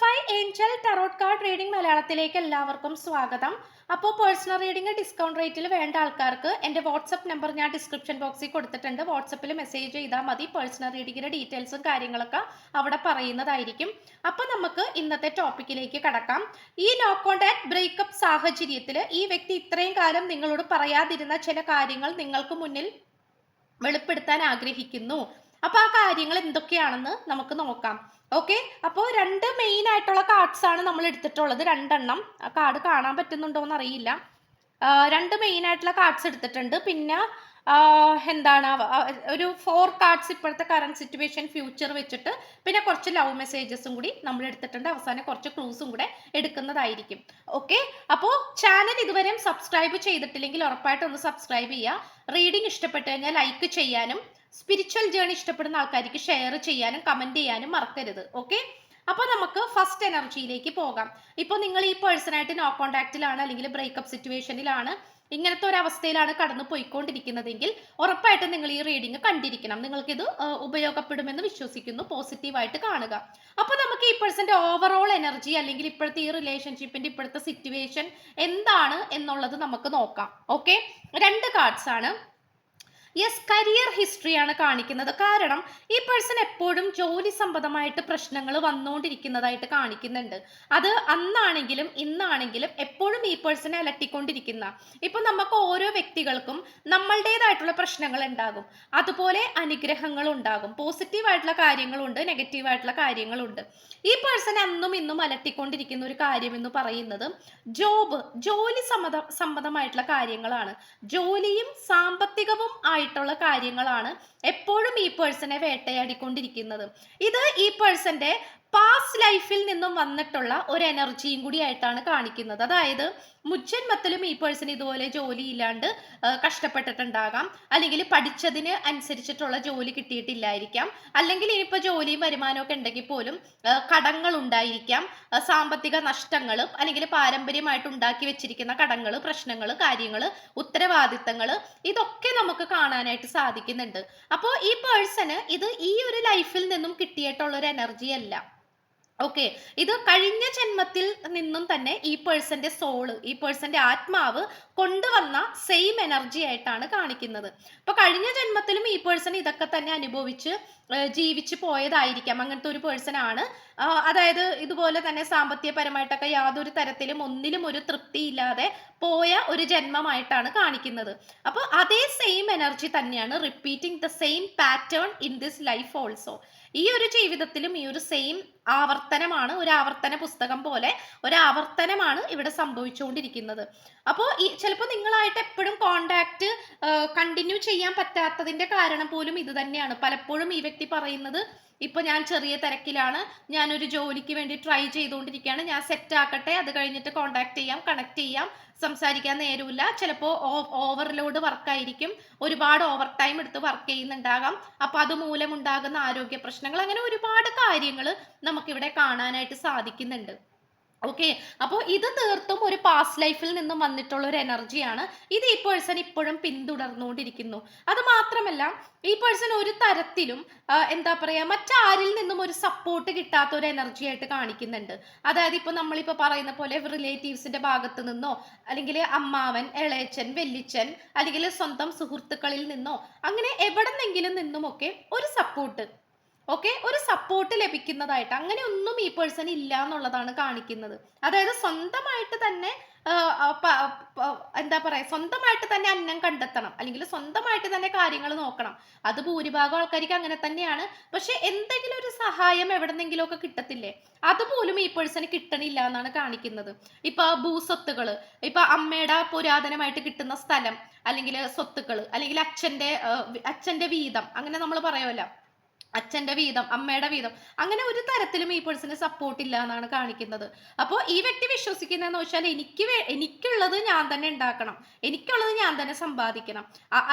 Five angel tarot card reading മലയാളത്തിലേക്ക് എല്ലാവർക്കും സ്വാഗതം. അപ്പോൾ പേഴ്സണൽ റീഡിംഗ് ഡിസ്കൗണ്ട് റേറ്റിൽ വേണ്ട ആൾക്കാർക്ക് എന്റെ വാട്സപ്പ് നമ്പർ ഞാൻ ഡിസ്ക്രിപ്ഷൻ ബോക്സിൽ കൊടുത്തിട്ടുണ്ട്. വാട്സപ്പിൽ മെസ്സേജ് ചെയ്താൽ മതി. പേഴ്സണൽ റീഡിങ്ങിന്റെ ഡീറ്റെയിൽസും കാര്യങ്ങളൊക്കെ അവിടെ പറയുന്നതായിരിക്കും. അപ്പോൾ നമുക്ക് ഇന്നത്തെ ടോപ്പിക്കിലേക്ക് കടക്കാം. ഈ നോ കോണ്ടാക്ട് ബ്രേക്കപ്പ് സാഹചര്യത്തിൽ ഈ വ്യക്തി ഇത്രയും കാലം നിങ്ങളോട് പറയാതിരുന്ന ചില കാര്യങ്ങൾ നിങ്ങൾക്ക് മുന്നിൽ വെളിപ്പെടുത്താൻ ആഗ്രഹിക്കുന്നു. അപ്പോൾ ആ കാര്യങ്ങൾ എന്തൊക്കെയാണെന്ന് നമുക്ക് നോക്കാം. ഓക്കെ അപ്പോൾ രണ്ട് മെയിൻ ആയിട്ടുള്ള കാർഡ്സ് ആണ് നമ്മൾ എടുത്തിട്ടുള്ളത്. രണ്ടെണ്ണം. ആ കാർഡ് കാണാൻ പറ്റുന്നുണ്ടോ എന്ന് അറിയില്ല രണ്ട് മെയിൻ ആയിട്ടുള്ള കാർഡ്സ് എടുത്തിട്ടുണ്ട്. പിന്നെ എന്താണ് ഒരു ഫോർ കാർഡ്സ് ഇപ്പോഴത്തെ കറണ്ട് സിറ്റുവേഷൻ ഫ്യൂച്ചർ വെച്ചിട്ട് പിന്നെ കുറച്ച് ലവ് മെസ്സേജസും കൂടി നമ്മൾ എടുത്തിട്ടുണ്ട്. അവസാനം കുറച്ച് ക്ലൂസും കൂടെ എടുക്കുന്നതായിരിക്കും. ഓക്കെ അപ്പോൾ ചാനൽ ഇതുവരെയും സബ്സ്ക്രൈബ് ചെയ്തിട്ടില്ലെങ്കിൽ ഉറപ്പായിട്ടും ഒന്ന് സബ്സ്ക്രൈബ് ചെയ്യുക. റീഡിംഗ് ഇഷ്ടപ്പെട്ട് കഴിഞ്ഞാൽ ലൈക്ക് ചെയ്യാനും സ്പിരിച്വൽ ജേണി ഇഷ്ടപ്പെടുന്ന ആൾക്കാർക്ക് ഷെയർ ചെയ്യാനും കമന്റ് ചെയ്യാനും മറക്കരുത്. ഓക്കെ അപ്പൊ നമുക്ക് ഫസ്റ്റ് എനർജിയിലേക്ക് പോകാം. ഇപ്പോൾ നിങ്ങൾ ഈ പേഴ്സണായിട്ട് നോ കോണ്ടാക്റ്റിലാണ് അല്ലെങ്കിൽ ബ്രേക്കപ്പ് സിറ്റുവേഷനിലാണ് ഇങ്ങനത്തെ ഒരു അവസ്ഥയിലാണ് കടന്നു പോയിക്കൊണ്ടിരിക്കുന്നതെങ്കിൽ ഉറപ്പായിട്ടും നിങ്ങൾ ഈ റീഡിംഗ് കണ്ടിരിക്കണം. നിങ്ങൾക്ക് ഇത് ഉപയോഗപ്പെടുമെന്ന് വിശ്വസിക്കുന്നു പോസിറ്റീവായിട്ട് കാണുക. അപ്പൊ നമുക്ക് ഈ പേഴ്സന്റെ ഓവറോൾ എനർജി അല്ലെങ്കിൽ ഇപ്പോഴത്തെ ഈ റിലേഷൻഷിപ്പിന്റെ ഇപ്പോഴത്തെ സിറ്റുവേഷൻ എന്താണ് എന്നുള്ളത് നമുക്ക് നോക്കാം. ഓക്കെ രണ്ട് കാർഡ്സ് ആണ്. യെസ് കരിയർ ഹിസ്റ്ററിയാണ് കാണിക്കുന്നത്. കാരണം ഈ പേഴ്സൺ എപ്പോഴും ജോലി സംബന്ധമായിട്ട് പ്രശ്നങ്ങൾ വന്നുകൊണ്ടിരിക്കുന്നതായിട്ട് കാണിക്കുന്നുണ്ട്. അത് അന്നാണെങ്കിലും ഇന്നാണെങ്കിലും എപ്പോഴും ഈ പേഴ്സണെ അലട്ടിക്കൊണ്ടിരിക്കുന്ന. ഇപ്പൊ നമുക്ക് ഓരോ വ്യക്തികൾക്കും നമ്മളുടേതായിട്ടുള്ള പ്രശ്നങ്ങൾ ഉണ്ടാകും. അതുപോലെ അനുഗ്രഹങ്ങൾ ഉണ്ടാകും. പോസിറ്റീവായിട്ടുള്ള കാര്യങ്ങളുണ്ട് നെഗറ്റീവായിട്ടുള്ള കാര്യങ്ങളുണ്ട്. ഈ പേഴ്സണെ അന്നും ഇന്നും അലട്ടിക്കൊണ്ടിരിക്കുന്ന ഒരു കാര്യം എന്ന് പറയുന്നത് ജോബ് ജോലി സംബന്ധ സംബന്ധമായിട്ടുള്ള കാര്യങ്ങളാണ്. ജോലിയും സാമ്പത്തികവും ആയിട്ടുള്ള കാര്യങ്ങളാണ് എപ്പോഴും ഈ പേഴ്സണെ വേട്ടയാടിക്കൊണ്ടിരിക്കുന്നത്. ഇത് ഈ പേഴ്സന്റെ പാസ്റ്റ് ലൈഫിൽ നിന്നും വന്നിട്ടുള്ള ഒരു എനർജിയും കൂടി ആയിട്ടാണ് കാണിക്കുന്നത്. അതായത് മുജ്ജന്മത്തിലും ഈ പേഴ്സൺ ഇതുപോലെ ജോലി ഇല്ലാണ്ട് കഷ്ടപ്പെട്ടിട്ടുണ്ടാകാം. അല്ലെങ്കിൽ പഠിച്ചതിന് അനുസരിച്ചിട്ടുള്ള ജോലി കിട്ടിയിട്ടില്ലായിരിക്കാം. അല്ലെങ്കിൽ ഇനിയിപ്പോൾ ജോലിയും വരുമാനവും ഒക്കെ ഉണ്ടെങ്കിൽ പോലും കടങ്ങൾ ഉണ്ടായിരിക്കാം. സാമ്പത്തിക നഷ്ടങ്ങൾ അല്ലെങ്കിൽ പാരമ്പര്യമായിട്ട് ഉണ്ടാക്കി വെച്ചിരിക്കുന്ന കടങ്ങൾ പ്രശ്നങ്ങൾ കാര്യങ്ങൾ ഉത്തരവാദിത്തങ്ങൾ ഇതൊക്കെ നമുക്ക് കാണാനായിട്ട് സാധിക്കുന്നുണ്ട്. അപ്പോൾ ഈ പേഴ്സണ് ഇത് ഈ ഒരു ലൈഫിൽ നിന്നും കിട്ടിയിട്ടുള്ള ഒരു എനർജി അല്ല. ഓക്കെ ഇത് കഴിഞ്ഞ ജന്മത്തിൽ നിന്നും തന്നെ ഈ പേഴ്സന്റെ സോൾ ഈ പേഴ്സന്റെ ആത്മാവ് കൊണ്ടുവന്ന സെയിം എനർജി ആയിട്ടാണ് കാണിക്കുന്നത്. അപ്പൊ കഴിഞ്ഞ ജന്മത്തിലും ഈ പേഴ്സൺ ഇതൊക്കെ തന്നെ അനുഭവിച്ച് ജീവിച്ചു പോയതായിരിക്കാം. അങ്ങനത്തെ ഒരു പേഴ്സൺ ആണ് അതായത് ഇതുപോലെ തന്നെ സാമ്പത്തികപരമായിട്ടൊക്കെ യാതൊരു തരത്തിലും ഒന്നിലും ഒരു തൃപ്തി ഇല്ലാതെ പോയ ഒരു ജന്മമായിട്ടാണ് കാണിക്കുന്നത്. അപ്പോൾ അതേ സെയിം എനർജി തന്നെയാണ് repeating the same pattern in this life also ഈ ഒരു ജീവിതത്തിലും ഈ ഒരു സെയിം ആവർത്തനമാണ് ഒരു ആവർത്തന പുസ്തകം പോലെ ഒരു ആവർത്തനമാണ് ഇവിടെ സംഭവിച്ചുകൊണ്ടിരിക്കുന്നത്. അപ്പോൾ ഈ ചിലപ്പോൾ നിങ്ങളായിട്ട് എപ്പോഴും കോണ്ടാക്ട് കണ്ടിന്യൂ ചെയ്യാൻ പറ്റാത്തതിന്റെ കാരണം പോലും ഇത് തന്നെയാണ്. പലപ്പോഴും ഈ വ്യക്തി പറയുന്നത് ഇപ്പൊ ഞാൻ ചെറിയ തിരക്കിലാണ്. ഞാനൊരു ജോലിക്ക് വേണ്ടി ട്രൈ ചെയ്തുകൊണ്ടിരിക്കുകയാണ്. ഞാൻ സെറ്റ് ആക്കട്ടെ. അത് കഴിഞ്ഞിട്ട് കോണ്ടാക്ട് ചെയ്യാം കണക്ട് ചെയ്യാം. സംസാരിക്കാൻ നേരമില്ല. ചിലപ്പോൾ ഓവർലോഡ് വർക്കായിരിക്കും ഒരുപാട് ഓവർ ടൈം എടുത്ത് വർക്ക് ചെയ്യുന്നുണ്ടാകാം. അപ്പൊ അതുമൂലം ഉണ്ടാകുന്ന ആരോഗ്യ പ്രശ്നങ്ങൾ. അങ്ങനെ ഒരുപാട് കാര്യങ്ങൾ നമുക്കിവിടെ കാണാനായിട്ട് സാധിക്കുന്നുണ്ട്. ഓക്കെ അപ്പോൾ ഇത് തീർത്തും ഒരു പാസ്റ്റ് ലൈഫിൽ നിന്നും വന്നിട്ടുള്ള ഒരു എനർജിയാണ് ഇത് ഈ പേഴ്സൺ ഇപ്പോഴും പിന്തുടർന്നുകൊണ്ടിരിക്കുന്നു. അത് മാത്രമല്ല ഈ പേഴ്സൺ ഒരു തരത്തിലും എന്താ പറയുക മറ്റാരിൽ നിന്നും ഒരു സപ്പോർട്ട് കിട്ടാത്ത ഒരു എനർജി ആയിട്ട് കാണിക്കുന്നുണ്ട്. അതായത് ഇപ്പോൾ നമ്മളിപ്പോൾ പറയുന്ന പോലെ റിലേറ്റീവ്സിന്റെ ഭാഗത്ത് നിന്നോ അല്ലെങ്കിൽ അമ്മാവൻ ഇളയച്ചൻ വെല്ലിച്ചൻ അല്ലെങ്കിൽ സ്വന്തം സുഹൃത്തുക്കളിൽ നിന്നോ അങ്ങനെ എവിടെ നിന്നെങ്കിലും നിന്നുമൊക്കെ ഒരു സപ്പോർട്ട് ഓക്കെ ഒരു സപ്പോർട്ട് ലഭിക്കുന്നതായിട്ട്. അങ്ങനെ ഒന്നും ഈ പേഴ്സൺ ഇല്ല എന്നുള്ളതാണ് കാണിക്കുന്നത്. അതായത് സ്വന്തമായിട്ട് തന്നെ എന്താ പറയാ സ്വന്തമായിട്ട് തന്നെ അന്നം കണ്ടെത്തണം. അല്ലെങ്കിൽ സ്വന്തമായിട്ട് തന്നെ കാര്യങ്ങൾ നോക്കണം. അത് ഭൂരിഭാഗം ആൾക്കാർക്ക് അങ്ങനെ തന്നെയാണ്. പക്ഷെ എന്തെങ്കിലും ഒരു സഹായം എവിടെന്നെങ്കിലും ഒക്കെ കിട്ടത്തില്ലേ? അതുപോലും ഈ പേഴ്സണ് കിട്ടണില്ല എന്നാണ് കാണിക്കുന്നത്. ഇപ്പൊ ഭൂസ്വത്തുകൾ ഇപ്പൊ അമ്മയുടെ പുരാതനമായിട്ട് കിട്ടുന്ന സ്ഥലം അല്ലെങ്കിൽ സ്വത്തുക്കൾ അല്ലെങ്കിൽ അച്ഛന്റെ അച്ഛന്റെ വീതം അങ്ങനെ നമ്മൾ പറയുമല്ലോ. അച്ഛന്റെ വീതം അമ്മയുടെ വീതം. അങ്ങനെ ഒരു തരത്തിലും ഈ പേഴ്സൺ സപ്പോർട്ട് ഇല്ല എന്നാണ് കാണിക്കുന്നത്. അപ്പോൾ ഈ വ്യക്തി വിശ്വസിക്കുന്നതെന്ന് വെച്ചാൽ എനിക്ക് എനിക്കുള്ളത് ഞാൻ തന്നെ ഉണ്ടാക്കണം. എനിക്കുള്ളത് ഞാൻ തന്നെ സമ്പാദിക്കണം.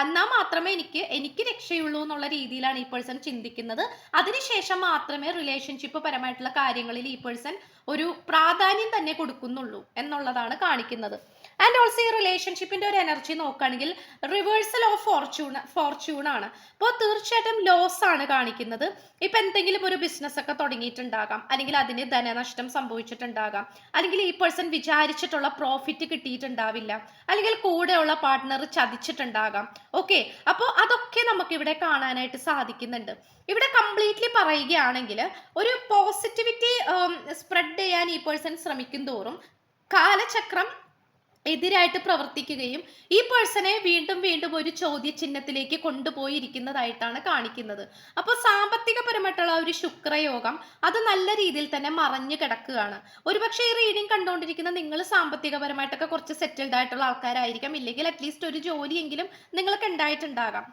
എന്നാൽ മാത്രമേ എനിക്ക് എനിക്ക് രക്ഷയുള്ളൂ എന്നുള്ള രീതിയിലാണ് ഈ പേഴ്സൺ ചിന്തിക്കുന്നത്. അതിനുശേഷം മാത്രമേ റിലേഷൻഷിപ്പ് പരമായിട്ടുള്ള കാര്യങ്ങളിൽ ഈ പേഴ്സൺ ഒരു പ്രാധാന്യം തന്നെ കൊടുക്കുന്നുള്ളൂ എന്നുള്ളതാണ് കാണിക്കുന്നത്. ആൻഡ് ഓൾസോ ഈ റിലേഷൻഷിപ്പിന്റെ ഒരു എനർജി നോക്കുകയാണെങ്കിൽ റിവേഴ്സൽ ഓഫ് ഫോർച്യൂൺ ഫോർച്യൂൺ ആണ്. അപ്പോൾ തീർച്ചയായിട്ടും ലോസ് ആണ് കാണിക്കുന്നത്. ഇപ്പൊ എന്തെങ്കിലും ഒരു ബിസിനസ് ഒക്കെ തുടങ്ങിയിട്ടുണ്ടാകാം. അല്ലെങ്കിൽ അതിന് ധനനഷ്ടം സംഭവിച്ചിട്ടുണ്ടാകാം. അല്ലെങ്കിൽ ഈ പേഴ്സൺ വിചാരിച്ചിട്ടുള്ള പ്രോഫിറ്റ് കിട്ടിയിട്ടുണ്ടാവില്ല. അല്ലെങ്കിൽ കൂടെയുള്ള പാർട്ട്ണർ ചതിച്ചിട്ടുണ്ടാകാം. ഓക്കെ അപ്പോൾ അതൊക്കെ നമുക്ക് ഇവിടെ കാണാനായിട്ട് സാധിക്കുന്നുണ്ട്. ഇവിടെ കംപ്ലീറ്റ്ലി പറയുകയാണെങ്കിൽ ഒരു പോസിറ്റിവിറ്റി സ്പ്രെഡ് ചെയ്യാൻ ഈ പേഴ്സൺ ശ്രമിക്കും തോറും കാലചക്രം എതിരായിട്ട് പ്രവർത്തിക്കുകയും ഈ പേഴ്സണെ വീണ്ടും വീണ്ടും ഒരു ചോദ്യചിഹ്നത്തിലേക്ക് കൊണ്ടുപോയിരിക്കുന്നതായിട്ടാണ് കാണിക്കുന്നത്. അപ്പോൾ സാമ്പത്തികപരമായിട്ടുള്ള ഒരു ശുക്രയോഗം അത് നല്ല രീതിയിൽ തന്നെ മറഞ്ഞു കിടക്കുകയാണ്. ഒരുപക്ഷെ ഈ റീഡിംഗ് കണ്ടുകൊണ്ടിരിക്കുന്ന നിങ്ങൾ സാമ്പത്തികപരമായിട്ടൊക്കെ കുറച്ച് സെറ്റിൽഡ് ആയിട്ടുള്ള ആൾക്കാരായിരിക്കാം. ഇല്ലെങ്കിൽ അറ്റ്ലീസ്റ്റ് ഒരു ജോലിയെങ്കിലും നിങ്ങൾക്ക് ഉണ്ടായിട്ടുണ്ടാകാം.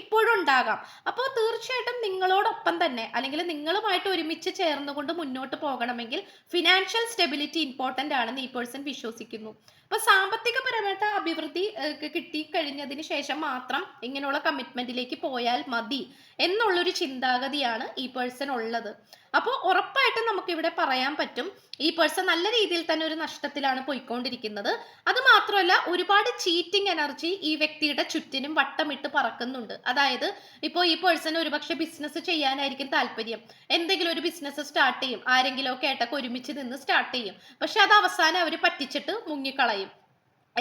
ഇപ്പോഴും ഉണ്ടാകാം അപ്പോൾ തീർച്ചയായിട്ടും നിങ്ങളോടൊപ്പം തന്നെ അല്ലെങ്കിൽ നിങ്ങളുമായിട്ട് ഒരുമിച്ച് ചേർന്നുകൊണ്ട് മുന്നോട്ട് പോകണമെങ്കിൽ ഫിനാൻഷ്യൽ സ്റ്റെബിലിറ്റി ഇമ്പോർട്ടന്റ് ആണെന്ന് ഈ പേഴ്സൺ വിശ്വസിക്കുന്നു. അപ്പോൾ സാമ്പത്തികപരമായിട്ട് അഭിവൃദ്ധി കിട്ടി കഴിഞ്ഞതിന് ശേഷം മാത്രം ഇങ്ങനെയുള്ള കമ്മിറ്റ്മെന്റിലേക്ക് പോയാൽ മതി. എന്നുള്ളൊരു ചിന്താഗതിയാണ് ഈ പേഴ്സൺ ഉള്ളത്. അപ്പോൾ ഉറപ്പായിട്ടും നമുക്ക് ഇവിടെ പറയാൻ പറ്റും ഈ പേഴ്സൺ നല്ല രീതിയിൽ തന്നെ ഒരു നഷ്ടത്തിലാണ് പോയിക്കൊണ്ടിരിക്കുന്നത്. അത് മാത്രമല്ല ഒരുപാട് ചീറ്റിംഗ് എനർജി ഈ വ്യക്തിയുടെ ചുറ്റിനും വട്ടമിട്ട് പറക്കുന്നുണ്ട്. അതായത് ഇപ്പോൾ ഈ പേഴ്സൺ ഒരുപക്ഷെ ബിസിനസ് ചെയ്യാനായിരിക്കും താല്പര്യം. എന്തെങ്കിലും ഒരു ബിസിനസ് സ്റ്റാർട്ട് ചെയ്യും. ആരെങ്കിലും ഒക്കെ ആയിട്ടൊക്കെ ഒരുമിച്ച് നിന്ന് സ്റ്റാർട്ട് ചെയ്യും. പക്ഷെ അത് അവസാനം അവർ പറ്റിച്ചിട്ട് മുങ്ങിക്കളയും.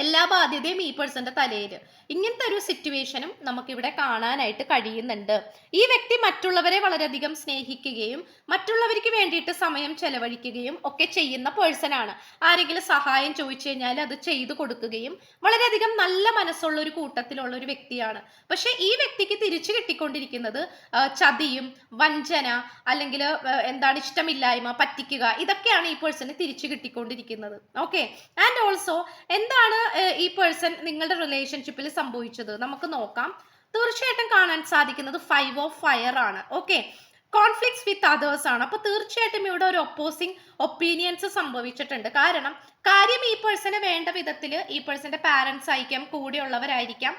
എല്ലാ ബാധ്യതയും ഈ പേഴ്സന്റെ തലയിൽ ഇങ്ങനത്തെ ഒരു സിറ്റുവേഷനും നമുക്കിവിടെ കാണാനായിട്ട് കഴിയുന്നുണ്ട്. ഈ വ്യക്തി മറ്റുള്ളവരെ വളരെയധികം സ്നേഹിക്കുകയും മറ്റുള്ളവർക്ക് വേണ്ടിയിട്ട് സമയം ചെലവഴിക്കുകയും ഒക്കെ ചെയ്യുന്ന പേഴ്സൺ ആണ്. ആരെങ്കിലും സഹായം ചോദിച്ചു കഴിഞ്ഞാൽ അത് ചെയ്തു കൊടുക്കുകയും വളരെയധികം നല്ല മനസ്സുള്ള ഒരു കൂട്ടത്തിലുള്ള ഒരു വ്യക്തിയാണ്. പക്ഷെ ഈ വ്യക്തിക്ക് തിരിച്ചു കിട്ടിക്കൊണ്ടിരിക്കുന്നത് ചതിയും വഞ്ചന അല്ലെങ്കിൽ എന്താണ് ഇഷ്ടമില്ലായ്മ പറ്റിക്കുക ഇതൊക്കെയാണ് ഈ പേഴ്സണ് തിരിച്ചു കിട്ടിക്കൊണ്ടിരിക്കുന്നത്. ഓക്കെ ആൻഡ് ഓൾസോ എന്താണ് ഈ പേഴ്സൺ നിങ്ങളുടെ റിലേഷൻഷിപ്പിൽ സംഭവിച്ചത്. നമുക്ക് നോക്കാം. തീർച്ചയായിട്ടും കാണാൻ സാധിക്കുന്നത് ഫൈവ് ഓഫ് ഫയർ ആണ്. ഓക്കെ കോൺഫ്ലിക്ട്സ് വിത്ത് അതേഴ്സ് ആണ്. അപ്പൊ തീർച്ചയായിട്ടും ഇവിടെ ഒരു ഒപ്പോസിങ് ഒപ്പീനിയൻസ് സംഭവിച്ചിട്ടുണ്ട്. കാരണം കാര്യം ഈ പേഴ്സണ് വേണ്ട വിധത്തിൽ ഈ പേഴ്സന്റെ പാരൻസ് ആയിരിക്കാം കൂടെയുള്ളവരായിരിക്കാം.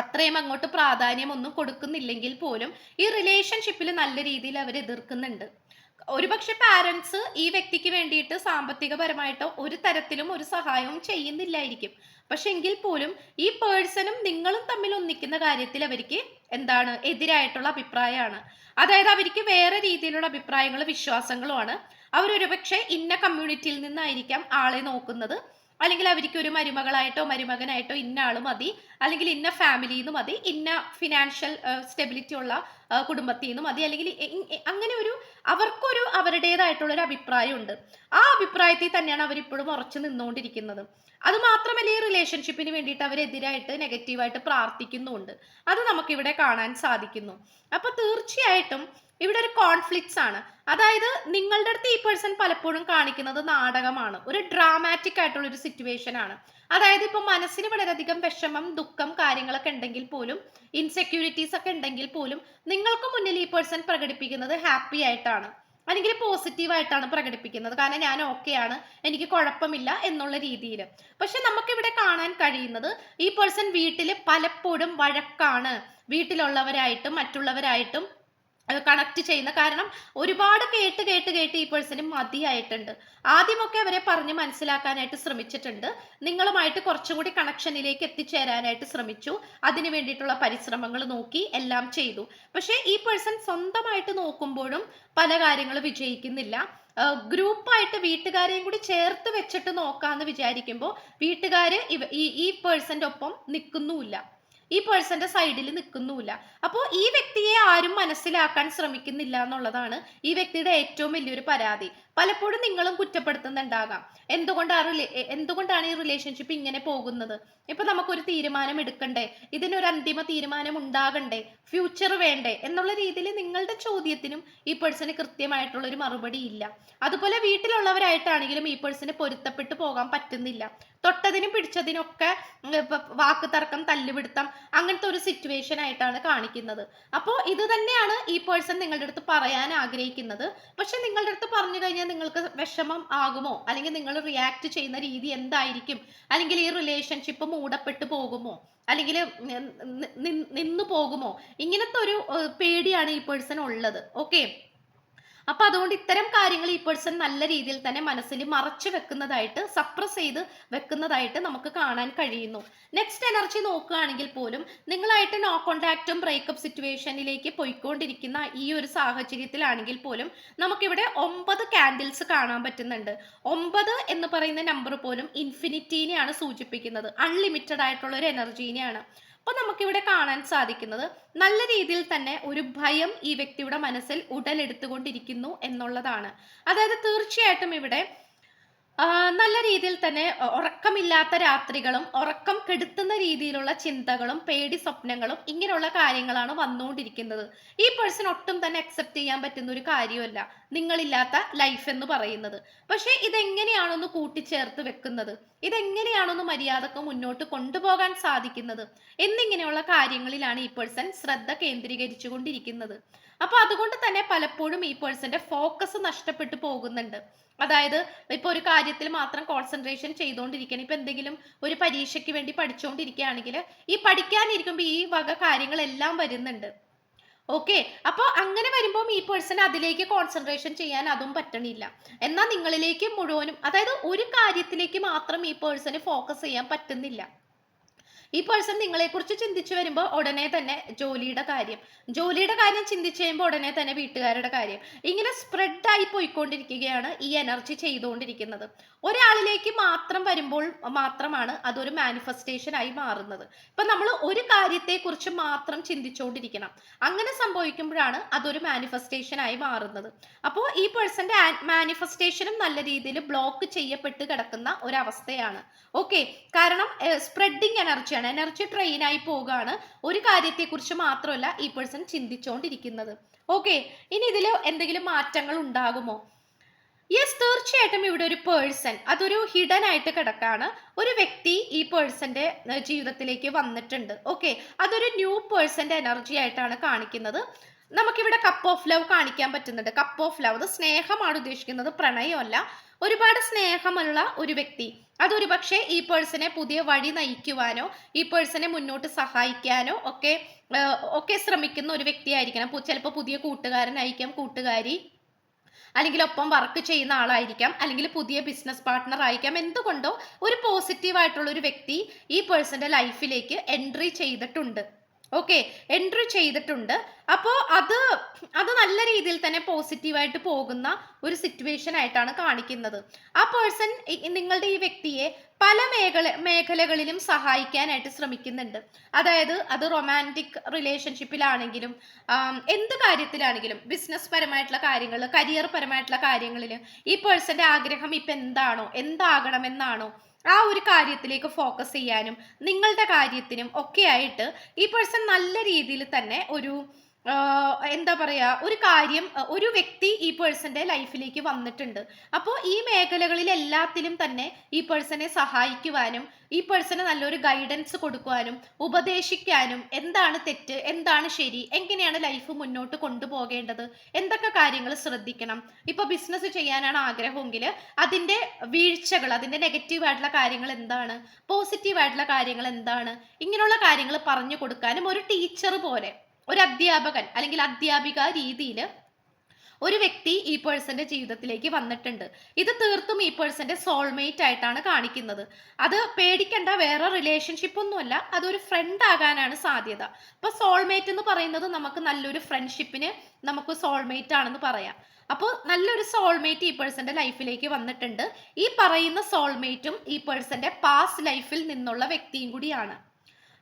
അത്രയും അങ്ങോട്ട് പ്രാധാന്യം ഒന്നും കൊടുക്കുന്നില്ലെങ്കിൽ പോലും ഈ റിലേഷൻഷിപ്പിൽ നല്ല രീതിയിൽ അവർ എതിർക്കുന്നുണ്ട് ഒരുപക്ഷെ പാരൻസ് ഈ വ്യക്തിക്ക് വേണ്ടിയിട്ട് സാമ്പത്തികപരമായിട്ടോ ഒരു തരത്തിലും ഒരു സഹായവും ചെയ്യുന്നില്ലായിരിക്കും. പക്ഷെ എങ്കിൽ പോലും ഈ പേഴ്സണും നിങ്ങളും തമ്മിൽ ഒന്നിക്കുന്ന കാര്യത്തിൽ അവർക്ക് എന്താണ് എതിരായിട്ടുള്ള അഭിപ്രായമാണ്. അതായത് അവർക്ക് വേറെ രീതിയിലുള്ള അഭിപ്രായങ്ങളും വിശ്വാസങ്ങളുമാണ്. അവരൊരുപക്ഷെ ഇന്ന കമ്മ്യൂണിറ്റിയിൽ നിന്നായിരിക്കാം ആളെ നോക്കുന്നത്. അല്ലെങ്കിൽ അവർക്ക് ഒരു മരുമകളായിട്ടോ മരുമകനായിട്ടോ ഇന്ന ആൾ മതി. അല്ലെങ്കിൽ ഇന്ന ഫാമിലിയിൽ നിന്ന് മതി. ഇന്ന ഫിനാൻഷ്യൽ സ്റ്റെബിലിറ്റി ഉള്ള കുടുംബത്തിൽ നിന്ന് മതി. അല്ലെങ്കിൽ അങ്ങനെ ഒരു അവർക്കൊരു അവരുടേതായിട്ടുള്ള ഒരു അഭിപ്രായമുണ്ട്. ആ അഭിപ്രായത്തിൽ തന്നെയാണ് അവരിപ്പോഴും ഉറച്ചു നിന്നുകൊണ്ടിരിക്കുന്നത്. അത് മാത്രമല്ല ഈ റിലേഷൻഷിപ്പിന് വേണ്ടിയിട്ട് അവരെതിരായിട്ട് നെഗറ്റീവായിട്ട് പ്രാർത്ഥിക്കുന്നുണ്ട് അത് നമുക്കിവിടെ കാണാൻ സാധിക്കുന്നു. അപ്പൊ തീർച്ചയായിട്ടും ഇവിടെ ഒരു കോൺഫ്ലിക്ട്സ് ആണ്. അതായത് നിങ്ങളുടെ അടുത്ത് ഈ പേഴ്സൺ പലപ്പോഴും കാണിക്കുന്നത് നാടകമാണ്. ഒരു ഡ്രാമാറ്റിക് ആയിട്ടുള്ള ഒരു സിറ്റുവേഷൻ ആണ്. അതായത് ഇപ്പൊ മനസ്സിന് വളരെയധികം വിഷമം ദുഃഖം കാര്യങ്ങളൊക്കെ ഉണ്ടെങ്കിൽ പോലും ഇൻസെക്യൂരിറ്റീസ് ഒക്കെ ഉണ്ടെങ്കിൽ പോലും നിങ്ങൾക്ക് മുന്നിൽ ഈ പേഴ്സൺ പ്രകടിപ്പിക്കുന്നത് ഹാപ്പി ആയിട്ടാണ്. അല്ലെങ്കിൽ പോസിറ്റീവ് ആയിട്ടാണ് പ്രകടിപ്പിക്കുന്നത്. കാരണം ഞാൻ ഓക്കെയാണ് എനിക്ക് കുഴപ്പമില്ല എന്നുള്ള രീതിയിൽ പക്ഷെ നമുക്കിവിടെ കാണാൻ കഴിയുന്നത് ഈ പേഴ്സൺ വീട്ടിൽ പലപ്പോഴും വഴക്കാണ്. വീട്ടിലുള്ളവരായിട്ടും മറ്റുള്ളവരായിട്ടും കണക്ട് ചെയ്യുന്ന കാരണം ഒരുപാട് കേട്ട് കേട്ട് കേട്ട് ഈ പേഴ്സണും മതിയായിട്ടുണ്ട്. ആദ്യമൊക്കെ അവരെ പറഞ്ഞ് മനസ്സിലാക്കാനായിട്ട് ശ്രമിച്ചിട്ടുണ്ട്. നിങ്ങളുമായിട്ട് കുറച്ചും കൂടി കണക്ഷനിലേക്ക് എത്തിച്ചേരാനായിട്ട് ശ്രമിച്ചു. അതിന് വേണ്ടിയിട്ടുള്ള പരിശ്രമങ്ങൾ നോക്കി എല്ലാം ചെയ്തു. പക്ഷേ ഈ പേഴ്സൺ സ്വന്തമായിട്ട് നോക്കുമ്പോഴും പല കാര്യങ്ങളും വിജയിക്കുന്നില്ല. ഗ്രൂപ്പായിട്ട് വീട്ടുകാരെയും കൂടി ചേർത്ത് വെച്ചിട്ട് നോക്കാന്ന് വിചാരിക്കുമ്പോൾ വീട്ടുകാർ ഈ ഈ പേഴ്സന്റെ ഒപ്പം നിൽക്കുന്നുമില്ല. ഈ പേഴ്സന്റെ സൈഡിൽ നിൽക്കുന്നുമില്ല അപ്പോൾ ഈ വ്യക്തിയെ ആരും മനസ്സിലാക്കാൻ ശ്രമിക്കുന്നില്ല എന്നുള്ളതാണ് ഈ വ്യക്തിയുടെ ഏറ്റവും വലിയൊരു പരാതി. പലപ്പോഴും നിങ്ങളും കുറ്റപ്പെടുത്തുന്നുണ്ടാകാം. എന്തുകൊണ്ടാണ് എന്തുകൊണ്ടാണ് ഈ റിലേഷൻഷിപ്പ് ഇങ്ങനെ പോകുന്നത്? ഇപ്പൊ നമുക്കൊരു തീരുമാനം എടുക്കണ്ടേ? ഇതിനൊരു അന്തിമ തീരുമാനം ഉണ്ടാകണ്ടേ? ഫ്യൂച്ചർ വേണ്ടേ? എന്നുള്ള രീതിയിൽ നിങ്ങളുടെ ചോദ്യത്തിനും ഈ പേഴ്സണ് കൃത്യമായിട്ടുള്ള ഒരു മറുപടി ഇല്ല. അതുപോലെ വീട്ടിലുള്ളവരായിട്ടാണെങ്കിലും ഈ പേഴ്സണ് പൊരുത്തപ്പെട്ടു പോകാൻ പറ്റുന്നില്ല. തൊട്ടതിനും പിടിച്ചതിനൊക്കെ വാക്ക് തർക്കം തല്ലുപിടുത്തം അങ്ങനത്തെ ഒരു സിറ്റുവേഷൻ ആയിട്ടാണ് കാണിക്കുന്നത്. അപ്പോൾ ഇത് തന്നെയാണ് ഈ പേഴ്സൺ നിങ്ങളുടെ അടുത്ത് പറയാൻ ആഗ്രഹിക്കുന്നത്. പക്ഷെ നിങ്ങളുടെ അടുത്ത് പറഞ്ഞു കഴിഞ്ഞാൽ നിങ്ങൾക്ക് വിഷമം ആകുമോ? അല്ലെങ്കിൽ നിങ്ങൾ റിയാക്ട് ചെയ്യുന്ന രീതി എന്തായിരിക്കും? അല്ലെങ്കിൽ ഈ റിലേഷൻഷിപ്പ് മൂടപ്പെട്ടു പോകുമോ? അല്ലെങ്കിൽ നിന്നു പോകുമോ? ഇങ്ങനത്തെ ഒരു പേടിയാണ് ഈ പേഴ്സൺ ഉള്ളത്. ഓക്കെ അപ്പൊ അതുകൊണ്ട് ഇത്തരം കാര്യങ്ങൾ ഈ പേഴ്സൺ നല്ല രീതിയിൽ തന്നെ മനസ്സിൽ മറച്ചു വെക്കുന്നതായിട്ട് സപ്രസ് ചെയ്ത് വെക്കുന്നതായിട്ട് നമുക്ക് കാണാൻ കഴിയുന്നു. നെക്സ്റ്റ് എനർജി നോക്കുകയാണെങ്കിൽ പോലും നിങ്ങളായിട്ട് നോ കോണ്ടാക്റ്റും ബ്രേക്കപ്പ് സിറ്റുവേഷനിലേക്ക് പോയിക്കൊണ്ടിരിക്കുന്ന ഈ ഒരു സാഹചര്യത്തിലാണെങ്കിൽ പോലും നമുക്കിവിടെ ഒമ്പത് കാൻഡിൽസ് കാണാൻ പറ്റുന്നുണ്ട്. ഒമ്പത് എന്ന് പറയുന്ന നമ്പർ പോലും ഇൻഫിനിറ്റീനെയാണ് സൂചിപ്പിക്കുന്നത്. അൺലിമിറ്റഡ് ആയിട്ടുള്ള ഒരു എനർജീനെയാണ് അപ്പോൾ നമുക്കിവിടെ കാണാൻ സാധിക്കുന്നത് നല്ല രീതിയിൽ തന്നെ ഒരു ഭയം ഈ വ്യക്തിയുടെ മനസ്സിൽ ഉടലെടുത്തുകൊണ്ടിരിക്കുന്നു എന്നുള്ളതാണ്. അതായത് തീർച്ചയായിട്ടും ഇവിടെ നല്ല രീതിയിൽ തന്നെ ഉറക്കമില്ലാത്ത രാത്രികളും ഉറക്കം കെടുത്തുന്ന രീതിയിലുള്ള ചിന്തകളും പേടി സ്വപ്നങ്ങളും ഇങ്ങനെയുള്ള കാര്യങ്ങളാണ് വന്നുകൊണ്ടിരിക്കുന്നത്. ഈ പേഴ്സൺ ഒട്ടും തന്നെ അക്സെപ്റ്റ് ചെയ്യാൻ പറ്റുന്ന ഒരു കാര്യമല്ല നിങ്ങളില്ലാത്ത ലൈഫ് എന്ന് പറയുന്നത്. പക്ഷേ ഇതെങ്ങനെയാണൊന്ന് കൂട്ടിച്ചേർത്ത് വെക്കുന്നത്? ഇതെങ്ങനെയാണൊന്ന് മര്യാദയ്ക്ക് മുന്നോട്ട് കൊണ്ടുപോകാൻ സാധിക്കുന്നത്? എന്നിങ്ങനെയുള്ള കാര്യങ്ങളിലാണ് ഈ പേഴ്സൺ ശ്രദ്ധ കേന്ദ്രീകരിച്ചു കൊണ്ടിരിക്കുന്നത് അപ്പൊ അതുകൊണ്ട് തന്നെ പലപ്പോഴും ഈ പേഴ്സന്റെ ഫോക്കസ് നഷ്ടപ്പെട്ടു പോകുന്നുണ്ട്. അതായത് ഇപ്പൊ ഒരു കാര്യത്തിൽ മാത്രം കോൺസെൻട്രേഷൻ ചെയ്തുകൊണ്ടിരിക്കണം ഇപ്പൊ എന്തെങ്കിലും ഒരു പരീക്ഷയ്ക്ക് വേണ്ടി പഠിച്ചുകൊണ്ടിരിക്കുകയാണെങ്കിൽ ഈ പഠിക്കാനിരിക്കുമ്പോൾ ഈ വക കാര്യങ്ങളെല്ലാം വരുന്നുണ്ട്. ഓക്കെ അപ്പോൾ അങ്ങനെ വരുമ്പോൾ ഈ പേഴ്സൺ അതിലേക്ക് കോൺസെൻട്രേഷൻ ചെയ്യാൻ അതും പറ്റണില്ല. എന്നാൽ നിങ്ങളിലേക്ക് മുഴുവനും അതായത് ഒരു കാര്യത്തിലേക്ക് മാത്രം ഈ പേഴ്സണ് ഫോക്കസ് ചെയ്യാൻ പറ്റുന്നില്ല. ഈ പേഴ്സൺ നിങ്ങളെക്കുറിച്ച് ചിന്തിച്ചു വരുമ്പോൾ ഉടനെ തന്നെ ജോലിയുടെ കാര്യം ജോലിയുടെ കാര്യം ചിന്തിച്ചു കഴിയുമ്പോൾ ഉടനെ തന്നെ വീട്ടുകാരുടെ കാര്യം ഇങ്ങനെ സ്പ്രെഡായി പോയിക്കൊണ്ടിരിക്കുകയാണ് ഈ എനർജി ചെയ്തുകൊണ്ടിരിക്കുന്നത്. ഒരാളിലേക്ക് മാത്രം വരുമ്പോൾ മാത്രമാണ് അതൊരു മാനിഫെസ്റ്റേഷൻ ആയി മാറുന്നത്. ഇപ്പൊ നമ്മൾ ഒരു കാര്യത്തെക്കുറിച്ച് മാത്രം ചിന്തിച്ചുകൊണ്ടിരിക്കണം അങ്ങനെ സംഭവിക്കുമ്പോഴാണ് അതൊരു മാനിഫെസ്റ്റേഷൻ ആയി മാറുന്നത്. അപ്പോൾ ഈ പേഴ്സന്റെ മാനിഫെസ്റ്റേഷനും നല്ല രീതിയിൽ ബ്ലോക്ക് ചെയ്യപ്പെട്ട് കിടക്കുന്ന ഒരവസ്ഥയാണ്. ഓക്കെ കാരണം സ്പ്രെഡിങ് എനർജിയാണ് എനർജി ട്രെയിൻ ആയി പോവുകയാണ്. ഒരു കാര്യത്തെക്കുറിച്ച് മാത്രമല്ല ഈ പേഴ്സൺ ചിന്തിച്ചുകൊണ്ടിരിക്കുന്നത് ഓക്കെ ഇനി ഇതിൽ എന്തെങ്കിലും മാറ്റങ്ങൾ ഉണ്ടാകുമോ? യെസ് തീർച്ചയായിട്ടും ഇവിടെ ഒരു പേഴ്സൺ അതൊരു ഹിഡൻ ആയിട്ട് കിടക്കാണ്. ഒരു വ്യക്തി ഈ പേഴ്സന്റെ ജീവിതത്തിലേക്ക് വന്നിട്ടുണ്ട്. ഓക്കെ അതൊരു ന്യൂ പേഴ്സന്റെ എനർജി ആയിട്ടാണ് കാണിക്കുന്നത്. നമുക്കിവിടെ കപ്പ് ഓഫ് ലവ് കാണിക്കാൻ പറ്റുന്നുണ്ട്. കപ്പ് ഓഫ് ലവ് അത് സ്നേഹമാണ് ഉദ്ദേശിക്കുന്നത്. പ്രണയമല്ല. ഒരുപാട് സ്നേഹമുള്ള ഒരു വ്യക്തി. അതൊരു പക്ഷേ ഈ പേഴ്സണെ പുതിയ വഴി നയിക്കുവാനോ ഈ പേഴ്സണെ മുന്നോട്ട് സഹായിക്കാനോ ഒക്കെ ഒക്കെ ശ്രമിക്കുന്ന ഒരു വ്യക്തിയായിരിക്കണം. ചിലപ്പോൾ പുതിയ കൂട്ടുകാരനായിരിക്കാം കൂട്ടുകാരി അല്ലെങ്കിൽ ഒപ്പം വർക്ക് ചെയ്യുന്ന ആളായിരിക്കാം അല്ലെങ്കിൽ പുതിയ ബിസിനസ് പാർട്ട്ണർ ആയിരിക്കാം. എന്തുകൊണ്ടോ ഒരു പോസിറ്റീവായിട്ടുള്ള ഒരു വ്യക്തി ഈ പേഴ്സന്റെ ലൈഫിലേക്ക് എൻട്രി ചെയ്തിട്ടുണ്ട്. ഓക്കെ എൻട്രി ചെയ്തിട്ടുണ്ട്. അപ്പോൾ അത് അത് നല്ല രീതിയിൽ തന്നെ പോസിറ്റീവായിട്ട് പോകുന്ന ഒരു സിറ്റുവേഷൻ ആയിട്ടാണ് കാണിക്കുന്നത്. ആ പേഴ്സൺ നിങ്ങളുടെ ഈ വ്യക്തിയെ പല മേഖല മേഖലകളിലും സഹായിക്കാനായിട്ട് ശ്രമിക്കുന്നുണ്ട്. അതായത് അത് റൊമാന്റിക് റിലേഷൻഷിപ്പിലാണെങ്കിലും എന്ത് കാര്യത്തിലാണെങ്കിലും ബിസിനസ് പരമായിട്ടുള്ള കാര്യങ്ങൾ കരിയർ പരമായിട്ടുള്ള കാര്യങ്ങളിൽ ഈ പേഴ്സന്റെ ആഗ്രഹം ഇപ്പം എന്താണോ എന്താകണമെന്നാണോ ആ ഒരു കാര്യത്തിലേക്ക് ഫോക്കസ് ചെയ്യാനും നിങ്ങളുടെ കാര്യത്തിനും ഒക്കെ ആയിട്ട് ഈ പേഴ്സൺ നല്ല രീതിയിൽ തന്നെ ഒരു എന്താ പറയാ ഒരു കാര്യം ഒരു വ്യക്തി ഈ പേഴ്സന്റെ ലൈഫിലേക്ക് വന്നിട്ടുണ്ട്. അപ്പോൾ ഈ മേഖലകളിൽ എല്ലാത്തിലും തന്നെ ഈ പേഴ്സനെ സഹായിക്കുവാനും ഈ പേഴ്സന് നല്ലൊരു ഗൈഡൻസ് കൊടുക്കുവാനും ഉപദേശിക്കാനും എന്താണ് തെറ്റ് എന്താണ് ശരി എങ്ങനെയാണ് ലൈഫ് മുന്നോട്ട് കൊണ്ടുപോകേണ്ടത് എന്തൊക്കെ കാര്യങ്ങൾ ശ്രദ്ധിക്കണം. ഇപ്പൊ ബിസിനസ് ചെയ്യാനാണ് ആഗ്രഹമെങ്കിൽ അതിന്റെ വീഴ്ചകൾ അതിന്റെ നെഗറ്റീവ് ആയിട്ടുള്ള കാര്യങ്ങൾ എന്താണ് പോസിറ്റീവ് ആയിട്ടുള്ള കാര്യങ്ങൾ എന്താണ് ഇങ്ങനെയുള്ള കാര്യങ്ങൾ പറഞ്ഞു കൊടുക്കാനും ഒരു ടീച്ചർ പോലെ. ഒരു അധ്യാപകൻ അല്ലെങ്കിൽ അധ്യാപിക രീതിയിൽ ഒരു വ്യക്തി ഈ പേഴ്സന്റെ ജീവിതത്തിലേക്ക് വന്നിട്ടുണ്ട്. ഇത് തീർത്തും ഈ പേഴ്സന്റെ സോൾമേറ്റ് ആയിട്ടാണ് കാണിക്കുന്നത്. അത് പേടിക്കേണ്ട വേറെ റിലേഷൻഷിപ്പ് ഒന്നുമല്ല. അതൊരു ഫ്രണ്ട് ആകാനാണ് സാധ്യത. അപ്പൊ സോൾമേറ്റ് എന്ന് പറയുന്നത് നമുക്ക് നല്ലൊരു ഫ്രണ്ട്ഷിപ്പിന് നമുക്ക് സോൾമേറ്റ് ആണെന്ന് പറയാം. അപ്പോൾ നല്ലൊരു സോൾമേറ്റ് ഈ പേഴ്സന്റെ ലൈഫിലേക്ക് വന്നിട്ടുണ്ട്. ഈ പറയുന്ന സോൾമേറ്റും ഈ പേഴ്സന്റെ പാസ്റ്റ് ലൈഫിൽ നിന്നുള്ള വ്യക്തിയും കൂടിയാണ്.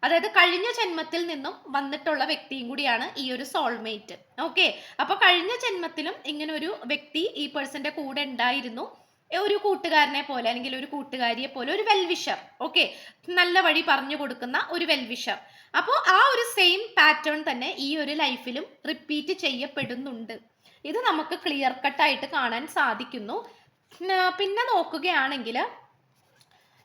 അതായത് കഴിഞ്ഞ ജന്മത്തിൽ നിന്നും വന്നിട്ടുള്ള വ്യക്തിയും കൂടിയാണ് ഈ ഒരു സോൾമേറ്റ് ഓക്കെ അപ്പൊ കഴിഞ്ഞ ജന്മത്തിലും ഇങ്ങനെ ഒരു വ്യക്തി ഈ പേഴ്സന്റെ കൂടെ ഉണ്ടായിരുന്നു. ഒരു കൂട്ടുകാരനെ പോലെ അല്ലെങ്കിൽ ഒരു കൂട്ടുകാരിയെ പോലെ ഒരു വെൽവിഷർ ഓക്കെ നല്ല വഴി പറഞ്ഞു കൊടുക്കുന്ന ഒരു വെൽവിഷർ അപ്പോൾ ആ ഒരു സെയിം പാറ്റേൺ തന്നെ ഈ ഒരു ലൈഫിലും റിപ്പീറ്റ് ചെയ്യപ്പെടുന്നുണ്ട്. ഇത് നമുക്ക് ക്ലിയർ കട്ടായിട്ട് കാണാൻ സാധിക്കുന്നു. പിന്നെ നോക്കുകയാണെങ്കിൽ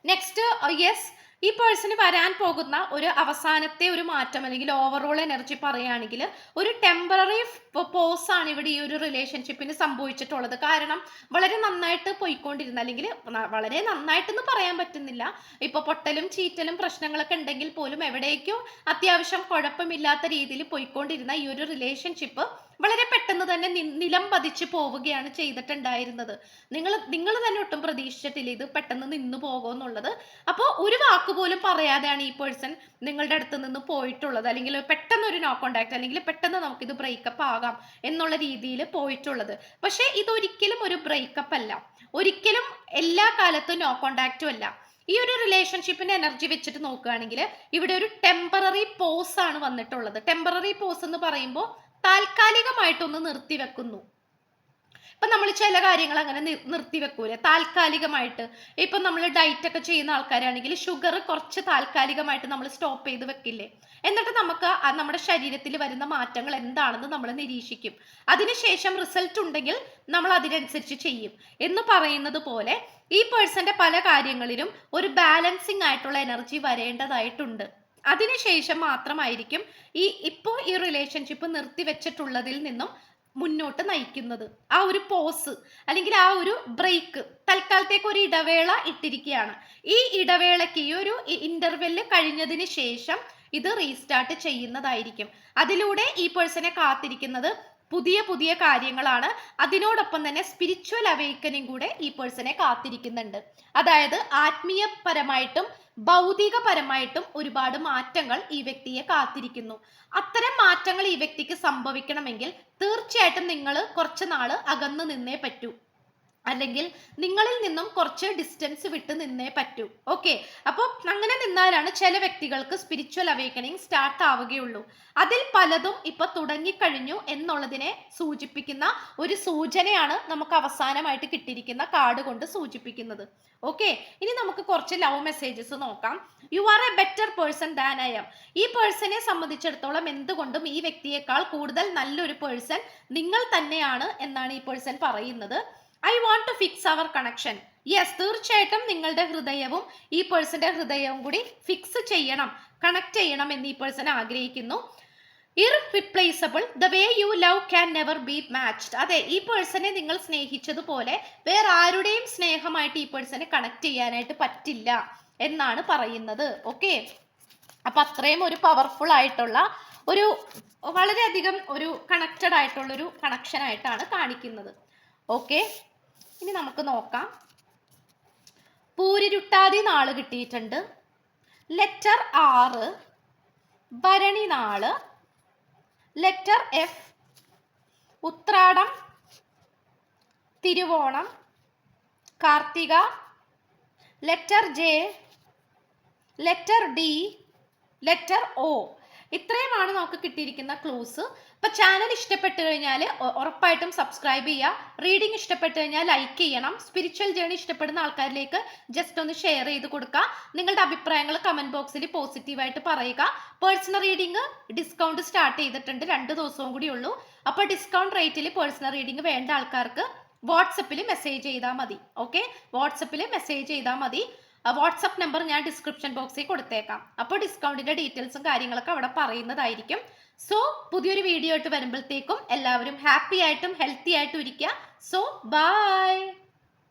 നെക്സ്റ്റ് യെസ് ഈ പേഴ്സണ് വരാൻ പോകുന്ന ഒരു അവസാനത്തെ ഒരു മാറ്റം അല്ലെങ്കിൽ ഓവറോൾ എനർജി പറയുകയാണെങ്കിൽ ഒരു ടെമ്പററി പോസ് ആണ് ഇവിടെ ഈ ഒരു റിലേഷൻഷിപ്പിന് സംഭവിച്ചിട്ടുള്ളത്. കാരണം വളരെ നന്നായിട്ട് പോയിക്കൊണ്ടിരുന്ന. അല്ലെങ്കിൽ വളരെ നന്നായിട്ടെന്ന് പറയാൻ പറ്റുന്നില്ല. ഇപ്പൊ പൊട്ടലും ചീറ്റലും പ്രശ്നങ്ങളൊക്കെ ഉണ്ടെങ്കിൽ പോലും എവിടേക്കും അത്യാവശ്യം കുഴപ്പമില്ലാത്ത രീതിയിൽ പോയിക്കൊണ്ടിരുന്ന ഈ ഒരു റിലേഷൻഷിപ്പ് വളരെ പെട്ടെന്ന് തന്നെ നിലം പതിച്ച് പോവുകയാണ് ചെയ്തിട്ടുണ്ടായിരുന്നത്. നിങ്ങൾ നിങ്ങൾ തന്നെ ഒട്ടും പ്രതീക്ഷിച്ചിട്ടില്ല ഇത് പെട്ടെന്ന് നിന്നു പോകുമെന്നുള്ളത്. അപ്പോൾ ഒരു വാക്കുപോലും പറയാതെയാണ് ഈ പേഴ്സൺ നിങ്ങളുടെ അടുത്ത് നിന്ന് പോയിട്ടുള്ളത് അല്ലെങ്കിൽ പെട്ടെന്ന് ഒരു നോ കോണ്ടാക്ട് അല്ലെങ്കിൽ പെട്ടെന്ന് നമുക്കിത് ബ്രേക്കപ്പ് ആകാം എന്നുള്ള രീതിയിൽ പോയിട്ടുള്ളത്. പക്ഷേ ഇതൊരിക്കലും ഒരു ബ്രേക്കപ്പ് അല്ല. ഒരിക്കലും എല്ലാ കാലത്തും നോ കോണ്ടാക്റ്റും അല്ല. ഈ ഒരു റിലേഷൻഷിപ്പിന്റെ എനർജി വെച്ചിട്ട് നോക്കുകയാണെങ്കിൽ ഇവിടെ ഒരു ടെമ്പററി പോസ് ആണ് വന്നിട്ടുള്ളത്. ടെമ്പററി പോസ് എന്ന് പറയുമ്പോൾ താൽക്കാലികമായിട്ടൊന്ന് നിർത്തിവെക്കുന്നു. ഇപ്പൊ നമ്മൾ ചില കാര്യങ്ങൾ അങ്ങനെ നിർത്തി വെക്കൂലേ? താൽക്കാലികമായിട്ട്. ഇപ്പം നമ്മൾ ഡയറ്റ് ഒക്കെ ചെയ്യുന്ന ആൾക്കാരാണെങ്കിൽ ഷുഗർ കുറച്ച് താൽക്കാലികമായിട്ട് നമ്മൾ സ്റ്റോപ്പ് ചെയ്ത് വെക്കില്ലേ? എന്നിട്ട് നമുക്ക് നമ്മുടെ ശരീരത്തിൽ വരുന്ന മാറ്റങ്ങൾ എന്താണെന്ന് നമ്മൾ നിരീക്ഷിക്കും. അതിനുശേഷം റിസൾട്ട് ഉണ്ടെങ്കിൽ നമ്മൾ അതിനനുസരിച്ച് ചെയ്യും. എന്ന് പറയുന്നത് പോലെ ഈ പേഴ്സന്റെ പല കാര്യങ്ങളിലും ഒരു ബാലൻസിങ് ആയിട്ടുള്ള എനർജി വരേണ്ടതായിട്ടുണ്ട്. അതിനുശേഷം മാത്രമായിരിക്കും ഈ ഇപ്പോൾ ഈ റിലേഷൻഷിപ്പ് നിർത്തിവെച്ചിട്ടുള്ളതിൽ നിന്നും മുന്നോട്ട് നയിക്കുന്നത്. ആ ഒരു പോസ് അല്ലെങ്കിൽ ആ ഒരു ബ്രേക്ക് തൽക്കാലത്തേക്ക് ഒരു ഇടവേള ഇട്ടിരിക്കുകയാണ്. ഈ ഇടവേളയ്ക്ക് ഈ ഒരു ഇന്റർവെൽ കഴിഞ്ഞതിന് ശേഷം ഇത് റീസ്റ്റാർട്ട് ചെയ്യുന്നതായിരിക്കും. അതിലൂടെ ഈ പേഴ്സണെ കാത്തിരിക്കുന്നത് പുതിയ പുതിയ കാര്യങ്ങളാണ്. അതിനോടൊപ്പം തന്നെ സ്പിരിച്വൽ അവേക്കനിങ് കൂടെ ഈ പേഴ്സണെ കാത്തിരിക്കുന്നുണ്ട്. അതായത് ആത്മീയപരമായിട്ടും ഭൗതികപരമായിട്ടും ഒരുപാട് മാറ്റങ്ങൾ ഈ വ്യക്തിയെ കാത്തിരിക്കുന്നു. അത്തരം മാറ്റങ്ങൾ ഈ വ്യക്തിക്ക് സംഭവിക്കണമെങ്കിൽ തീർച്ചയായിട്ടും നിങ്ങൾ കുറച്ച് നാൾ അകന്നു നിന്നേ പറ്റൂ. അല്ലെങ്കിൽ നിങ്ങളിൽ നിന്നും കുറച്ച് ഡിസ്റ്റൻസ് വിട്ട് നിന്നേ പറ്റൂ. ഓക്കെ അപ്പോൾ അങ്ങനെ നിന്നാലാണ് ചില വ്യക്തികൾക്ക് സ്പിരിച്വൽ അവേക്കണിങ് സ്റ്റാർട്ട് ആവുകയുള്ളൂ. അതിൽ പലതും ഇപ്പൊ തുടങ്ങിക്കഴിഞ്ഞു എന്നുള്ളതിനെ സൂചിപ്പിക്കുന്ന ഒരു സൂചനയാണ് നമുക്ക് അവസാനമായിട്ട് കിട്ടിയിരിക്കുന്ന കാർഡ് കൊണ്ട് സൂചിപ്പിക്കുന്നത്. ഓക്കെ ഇനി നമുക്ക് കുറച്ച് ലവ് മെസ്സേജസ് നോക്കാം. You are a better person than I am ഈ പേഴ്സണെ സംബന്ധിച്ചിടത്തോളം എന്തുകൊണ്ടും ഈ വ്യക്തിയേക്കാൾ കൂടുതൽ നല്ലൊരു പേഴ്സൺ നിങ്ങൾ തന്നെയാണ് എന്നാണ് ഈ പേഴ്സൺ പറയുന്നത്. I want to fix our connection yes തീർച്ചയായിട്ടും നിങ്ങളുടെ ഹൃദയവും ഈ പേഴ്സന്റെ ഹൃദയവും കൂടി ഫിക്സ് ചെയ്യണം കണക്ട് ചെയ്യണം എന്ന് ഈ പേഴ്സൺ ആഗ്രഹിക്കുന്നു. Irreplaceable the way you love can never be matched അതെ ഈ പേഴ്സണെ നിങ്ങൾ സ്നേഹിച്ചതുപോലെ വേറെ ആരുടെയും സ്നേഹമായിട്ട് ഈ പേഴ്സണെ കണക്ട് ചെയ്യാനായിട്ട് പറ്റില്ല എന്നാണ് പറയുന്നത്. ഓക്കെ അപ്പൊ അത്രയും ഒരു പവർഫുൾ ആയിട്ടുള്ള ഒരു വളരെയധികം ഒരു കണക്റ്റഡ് ആയിട്ടുള്ള ഒരു കണക്ഷൻ ആയിട്ടാണ് കാണിക്കുന്നത്. ഓക്കെ ഇനി നമുക്ക് നോക്കാം. പൂരിരുട്ടാതി നാൾ കിട്ടിയിട്ടുണ്ട്. ലെറ്റർ ആറ് ഭരണി നാൾ. Letter F Uthradam Thiruvonam Karthika. Letter J letter D letter O ഇത്രയുമാണ് നമുക്ക് കിട്ടിയിരിക്കുന്ന ക്ലൂസ് ഇപ്പൊ ചാനൽ ഇഷ്ടപ്പെട്ടു കഴിഞ്ഞാൽ ഉറപ്പായിട്ടും സബ്സ്ക്രൈബ് ചെയ്യുക. റീഡിംഗ് ഇഷ്ടപ്പെട്ടു കഴിഞ്ഞാൽ ലൈക്ക് ചെയ്യണം. സ്പിരിച്വൽ ജേണി ഇഷ്ടപ്പെടുന്ന ആൾക്കാരിലേക്ക് ജസ്റ്റ് ഒന്ന് ഷെയർ ചെയ്ത് കൊടുക്കുക. നിങ്ങളുടെ അഭിപ്രായങ്ങൾ കമന്റ് ബോക്സിൽ പോസിറ്റീവായിട്ട് പറയുക. പേഴ്സണൽ റീഡിംഗ് ഡിസ്കൗണ്ട് സ്റ്റാർട്ട് ചെയ്തിട്ടുണ്ട്. രണ്ട് ദിവസവും കൂടി ഉള്ളൂ. അപ്പോൾ ഡിസ്കൗണ്ട് റേറ്റിൽ പേഴ്സണൽ റീഡിംഗ് വേണ്ട ആൾക്കാർക്ക് വാട്സപ്പിൽ മെസ്സേജ് ചെയ്താൽ മതി. ഓക്കെ വാട്സപ്പിൽ മെസ്സേജ് ചെയ്താൽ മതി. വാട്സപ്പ് നമ്പർ ഞാൻ ഡിസ്ക്രിപ്ഷൻ ബോക്സിൽ കൊടുത്തേക്കാം. അപ്പോൾ ഡിസ്കൗണ്ടിന്റെ ഡീറ്റെയിൽസും കാര്യങ്ങളൊക്കെ അവിടെ പറയുന്നതായിരിക്കും. സോ പുതിയൊരു വീഡിയോ ആയിട്ട് വരുമ്പോഴത്തേക്കും എല്ലാവരും ഹാപ്പി ആയിട്ടും ഹെൽത്തി ആയിട്ടും ഇരിക്കുക. So by